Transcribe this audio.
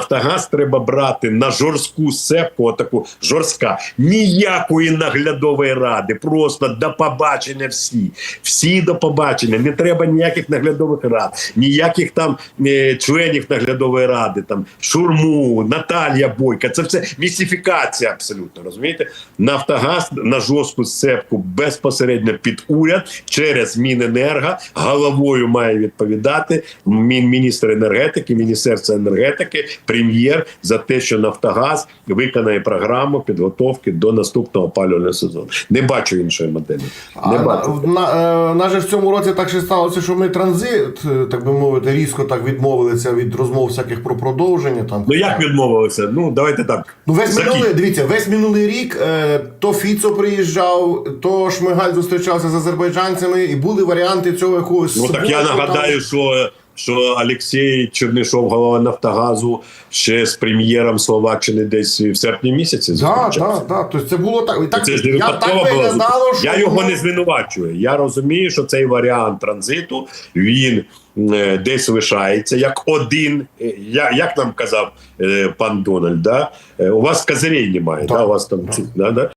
Нафтогаз треба брати на жорстку сепку, таку жорстка, ніякої наглядової ради. Просто до побачення всі. Всі до побачення. Не треба ніяких наглядових рад, ніяких там е, членів наглядової ради, там Шурму, Наталія Бойка. Це все містифікація абсолютно. Розумієте? Нафтогаз на жорстку сепку безпосередньо під уряд через Міненерго головою має відповідати мін- міністр енергетики, міністерство енергетики, прем'єр за те, що Нафтогаз виконає програму підготовки до наступного опалювального сезону. Не бачу іншої моделі. Не А, бачу. на, е, на же в цьому році так ще сталося, що ми транзит, е, так би мовити, різко так відмовилися від розмов всяких про продовження. Там Ну як відмовилися? Ну давайте так. Ну, весь Закінь. минулий, дивіться, весь минулий рік е, то Фіцо приїжджав, то Шмигаль зустрічався з азербайджанцями, і були варіанти цього якогось. Ну так я нагадаю, що. Що Олексій Чернишов, голова Нафтогазу, ще з прем'єром Словаччини десь в серпні місяці да, зустрічався. да, да. Тобто це було так. І так Це ж не я випадково так було. що Я його не звинувачую. Я розумію, що цей варіант транзиту він е, десь лишається як один. е, Я, як нам казав е, пан Дональд, да? У вас козирей немає, Так. да? у вас там ці- да, да?